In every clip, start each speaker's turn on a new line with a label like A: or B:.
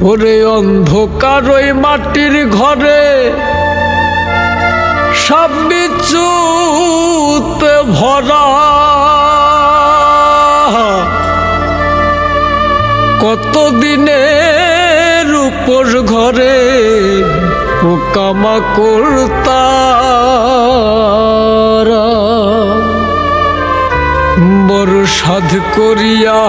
A: ওরে অন্ধকার ওই মাটির ঘরে, সব বিচুতে ভরা। কত দিনের উপর ঘরে পোকামা করতারা বড় সাধ করিয়া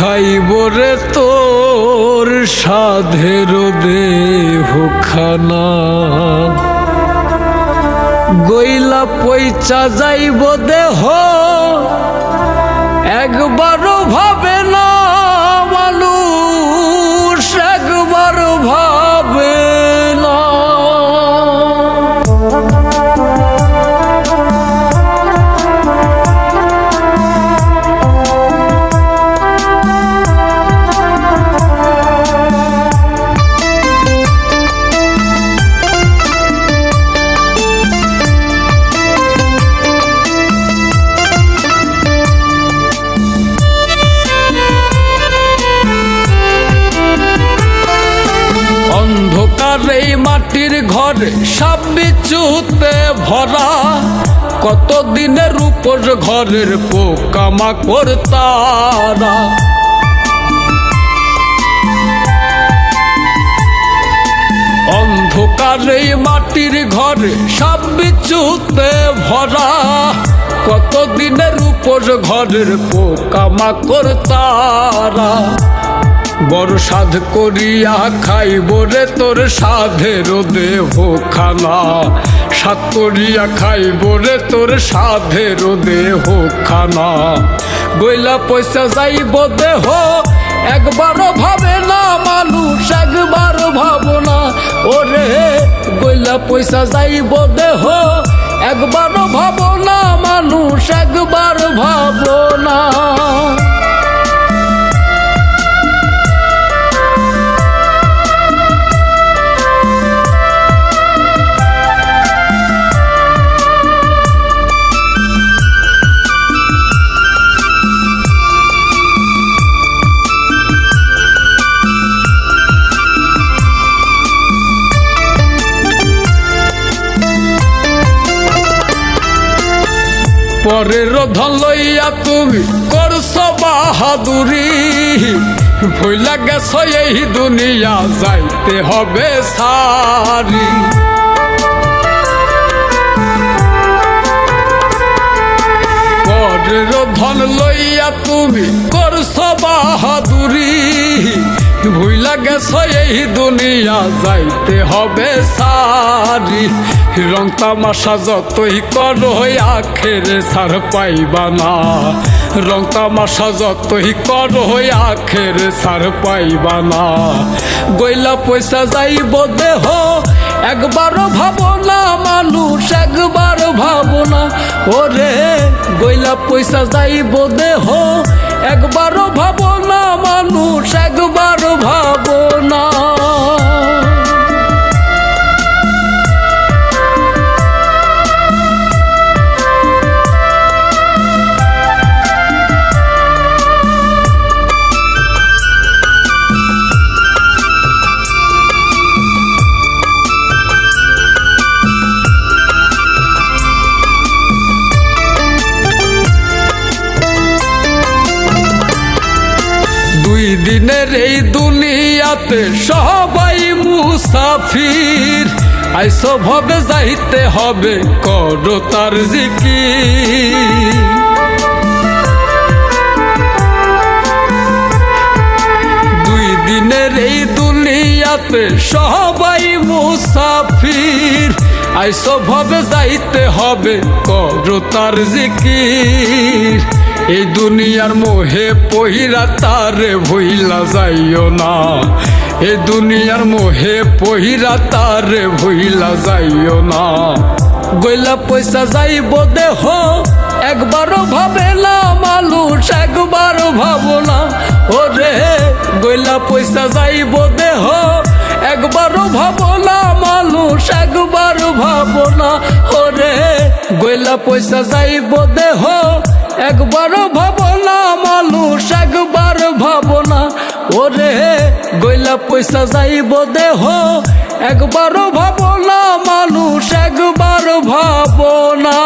A: খাইব রে তোর সাধের দেহ খানা। গইলা পয়চা যাইব দেহ একবারও ভাবে না অন্ধকার এই মাটির ঘর, সব বিচুতে ভরা। কত দিনের উপর ঘরের পোকামা করতারা অন্ধকার এই মাটির ঘর, সব বিচুতে ভরা। কত দিনের উপর ঘরের পোকামা করতারা বড় সাধ করিয়া খাইব রে তোর সাধের দেহ খানা। সাত করিয়া খাইব রে তোর সাধের দেহ খানা। গইলা পয়সা যাইব দেহ একবারও ভাবে না মানুষ, একবার ভাবো না। ওরে, গইলা পয়সা যাইব দেহ একবারও ভাবো না মানুষ, একবার ভাবো পরের ধন লইয়া তুমি করছ বাহাদুরি। ভইলা গেছ এই দুনিয়া, যাইতে হবে সারি। পরের ধন লইয়া তুমি করছ বাহাদুরি। ভুইলা গেছ, এই দুনিয়া যাইতে হবে সারি। রং তামাশা যতই করো আখেরে সার পাইবা না। রং তামাশা যতই করো আখেরে সার পাইবা না। গইলা পয়সা যাইব দেহ একবারও ভাবো না মানুষ, একবার ভাবো না ওরে, গইলা পয়সা যাইব দেহ। একবারও ভাবো না মানুষ, একবার ভাবো দিনের এই দুনিয়াতে সবাই মুসাফির। আইসো ভাবে, যাইতে হবে, করো তার দুই দিনের এই দুনিয়াতে সবাই মুসাফির। আইসো ভাবে, যাইতে হবে, করো তার জিকির। এই দুনিয়ার মোহে পহিরা তারে ভইলা যাইও না। এই দুনিয়ার মোহে পহিরা তারে ভইলা যাইও না। গইলা পয়সা যাইব দেহ, একবারও ভাবে না মানুষ একবারও ভাবো না। ওরে, গইলা পয়সা যাইব দেহ, একবারও ভাবো না, মানুষ একবারও ভাবো না। ওরে, গইলা পয়সা যাইব দেহ একবার ভাবনা, মানুষ একবার ভাবনা। ওরে, গইলা পয়সা যাইব দেহ। একবার ভাবনা, মানুষ একবার ভাবনা।